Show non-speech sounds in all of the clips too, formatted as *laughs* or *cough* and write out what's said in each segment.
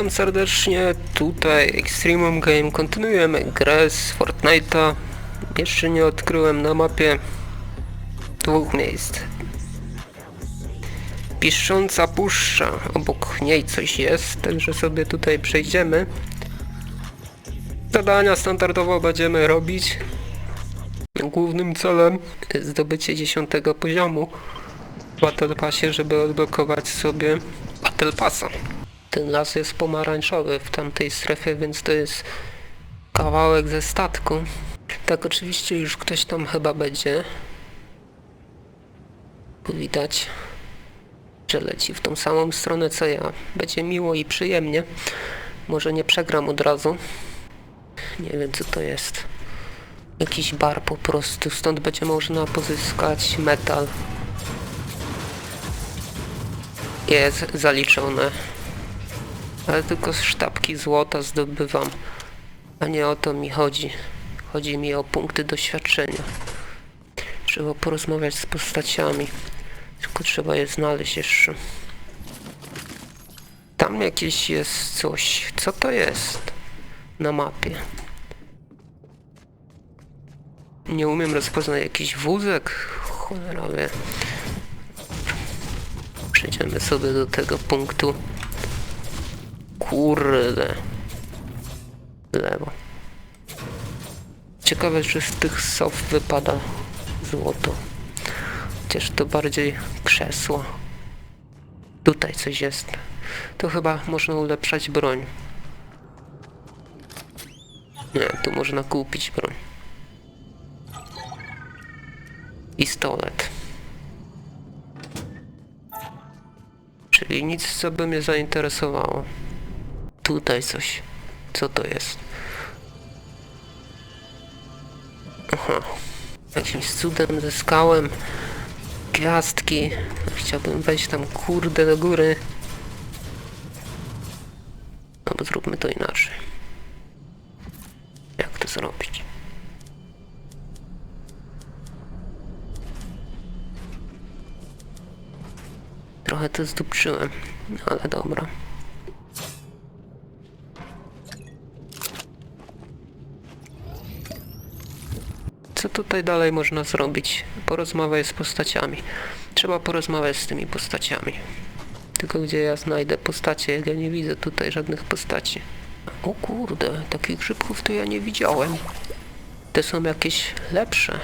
Witam serdecznie, tutaj Extremum Game. Kontynuujemy grę z Fortnite'a. Jeszcze nie odkryłem na mapie dwóch miejsc. Piszcząca puszcza, obok niej coś jest, także sobie tutaj przejdziemy. Zadania standardowo będziemy robić. Głównym celem jest zdobycie 10 poziomu w Battle Passie, żeby odblokować sobie Battle Passa. Ten las jest pomarańczowy w tamtej strefie, więc to jest kawałek ze statku. Tak, oczywiście już ktoś tam chyba będzie. Widać, że leci w tą samą stronę co ja. Będzie miło i przyjemnie. Może nie przegram od razu. Nie wiem co to jest. Jakiś bar po prostu. Stąd będzie można pozyskać metal. Jest zaliczone. Ale tylko z sztabki złota zdobywam. A nie o to mi chodzi. Chodzi mi o punkty doświadczenia. Trzeba porozmawiać z postaciami. Tylko trzeba je znaleźć jeszcze. Tam jakieś jest coś. Co to jest? Na mapie. Nie umiem rozpoznać jakiś wózek. Cholera wie. Przejdziemy sobie do tego punktu. Kurde. Lewo. Ciekawe, czy z tych sof wypada złoto. Chociaż to bardziej krzesło. Tutaj coś jest. To chyba można ulepszać broń. Nie, tu można kupić broń. Pistolet. Czyli nic, co by mnie zainteresowało. Tutaj coś. Co to jest? Aha. Jakimś cudem zyskałem gwiazdki. Chciałbym wejść tam kurde do góry. No bo zróbmy to inaczej. Jak to zrobić? Trochę to zdupczyłem, ale dobra. Co tutaj dalej można zrobić? Porozmawiać z postaciami. Trzeba porozmawiać z tymi postaciami. Tylko gdzie ja znajdę postacie, ja nie widzę tutaj żadnych postaci. O kurde, takich grzybków to ja nie widziałem. Te są jakieś lepsze.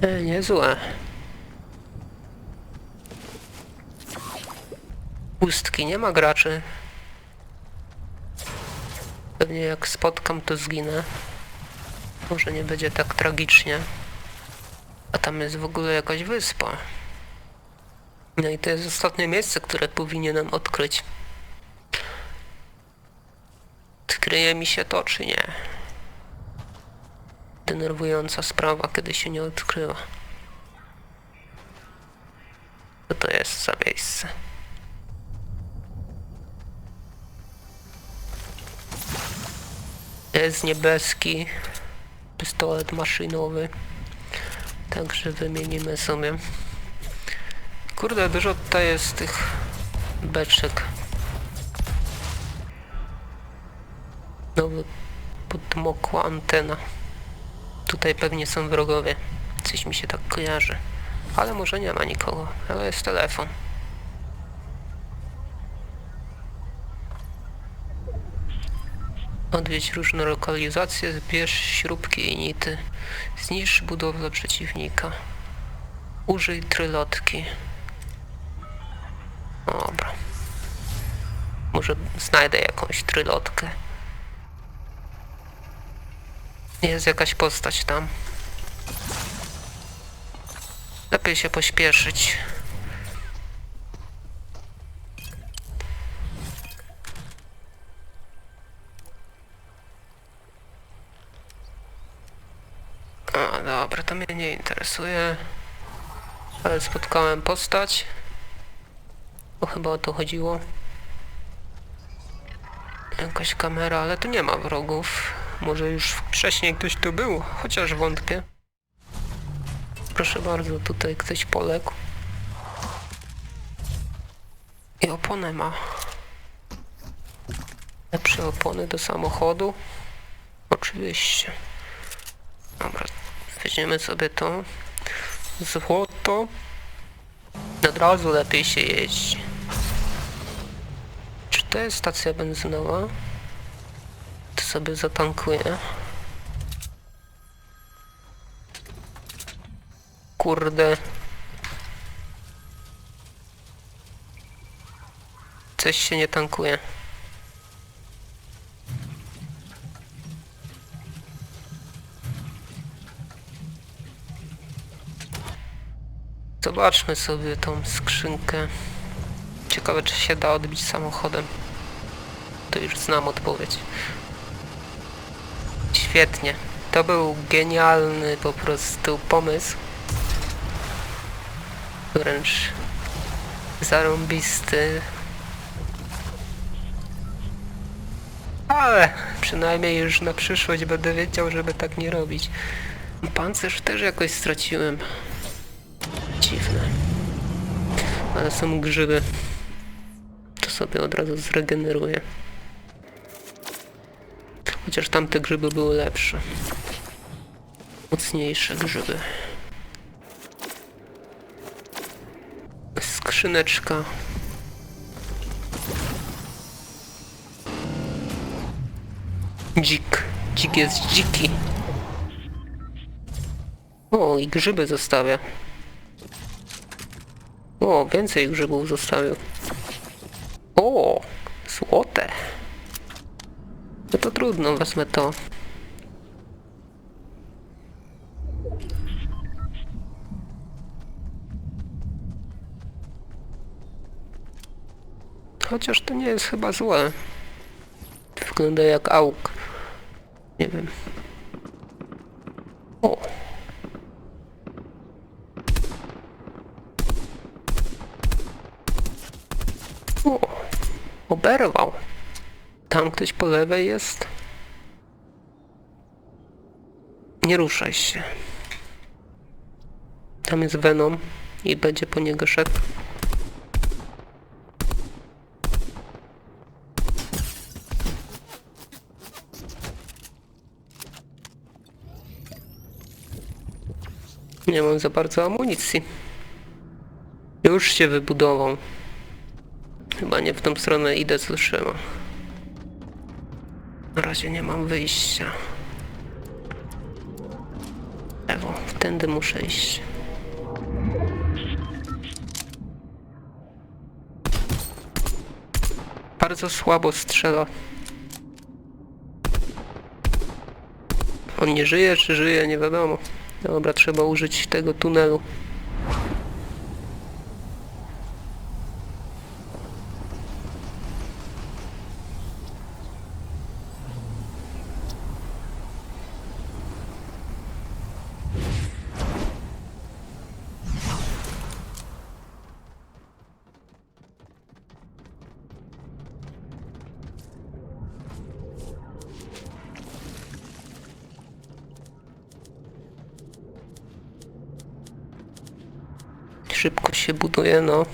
E, niezłe. Pustki, nie ma graczy. Pewnie jak spotkam, to zginę. Może nie będzie tak tragicznie. A tam jest w ogóle jakaś wyspa. No i to jest ostatnie miejsce, które powinienem odkryć. Odkryje mi się to, czy nie? Denerwująca sprawa, kiedy się nie odkryła. Co to jest za miejsce? Jest niebieski pistolet maszynowy. Także wymienimy sobie. Kurde, dużo tutaj jest tych beczek. Nowy podmokła antena. Tutaj pewnie są wrogowie. Coś mi się tak kojarzy. Ale może nie ma nikogo. Ale jest telefon. Odwiedź różne lokalizacje, zbierz śrubki i nity. Zniszcz budowlę przeciwnika. Użyj trylotki. Dobra. Może znajdę jakąś trylotkę. Jest jakaś postać tam. Lepiej się pośpieszyć. A, dobra, to mnie nie interesuje. Ale spotkałem postać. Bo chyba o to chodziło. Jakaś kamera, ale tu nie ma wrogów. Może już wcześniej ktoś tu był, chociaż wątpię. Proszę bardzo, tutaj ktoś poległ. I oponę ma. Lepsze opony do samochodu? Oczywiście. Dobra, weźmiemy sobie to. Złoto. Od razu lepiej się jeździ. Czy to jest stacja benzynowa? To sobie zatankuję. Kurde. Coś się nie tankuje. Zobaczmy sobie tą skrzynkę. Ciekawe, czy się da odbić samochodem. To już znam odpowiedź. Świetnie. To był genialny po prostu pomysł. Wręcz zarąbisty. Ale przynajmniej już na przyszłość będę wiedział, żeby tak nie robić. Pancerz też jakoś straciłem. Ale są grzyby. To sobie od razu zregeneruję. Chociaż tamte grzyby były lepsze. Mocniejsze grzyby. Skrzyneczka. Dzik. Dzik jest dziki. O, i grzyby zostawia. O, więcej grzybów zostawił. O, złote. No to trudno, wezmę to. Chociaż to nie jest chyba złe. Wygląda jak auk. Nie wiem. Oberwał. Tam ktoś po lewej jest. Nie ruszaj się. Tam jest Venom i będzie po niego szedł. Nie mam za bardzo amunicji. Już się wybudował. Chyba nie w tą stronę idę, co. Na razie nie mam wyjścia. Lewo, tędy muszę iść. Bardzo słabo strzela. On nie żyje, czy żyje, nie wiadomo. Dobra, trzeba użyć tego tunelu. Szybko się buduje, no.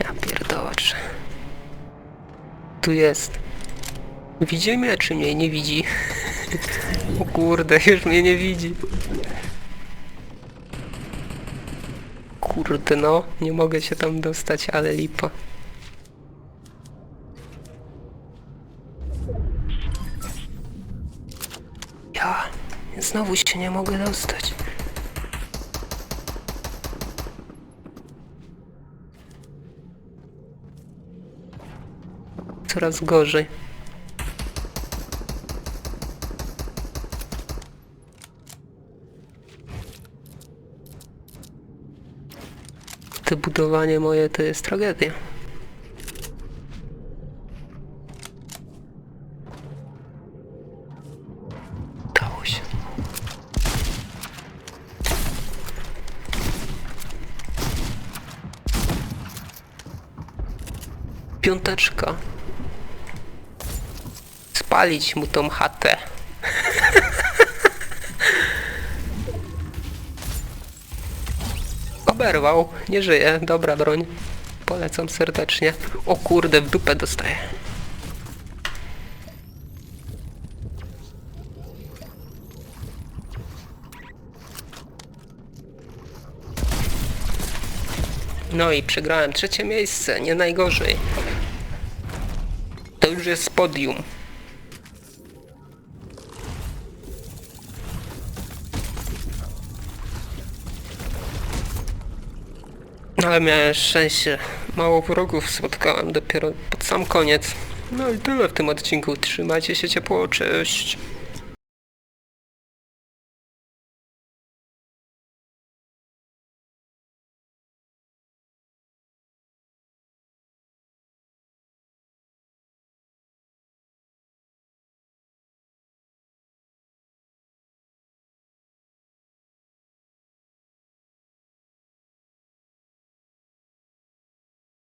Ja pierdolacz. Tu jest. Widzi mnie, czy mnie nie widzi? *laughs* o kurde, już mnie nie widzi. Kurde no, nie mogę się tam dostać, ale lipa. Ja znowu się nie mogę dostać. Coraz gorzej. To budowanie moje to jest tragedia. Dało się. Piąteczka spalić mu tą chatę. Oberwał, nie żyje, dobra broń. Polecam serdecznie. O kurde, w dupę dostaję. No i przegrałem trzecie miejsce, nie najgorzej. To już jest podium. Ale miałem szczęście. Mało wrogów spotkałem dopiero pod sam koniec. No i tyle w tym odcinku. Trzymajcie się ciepło, cześć.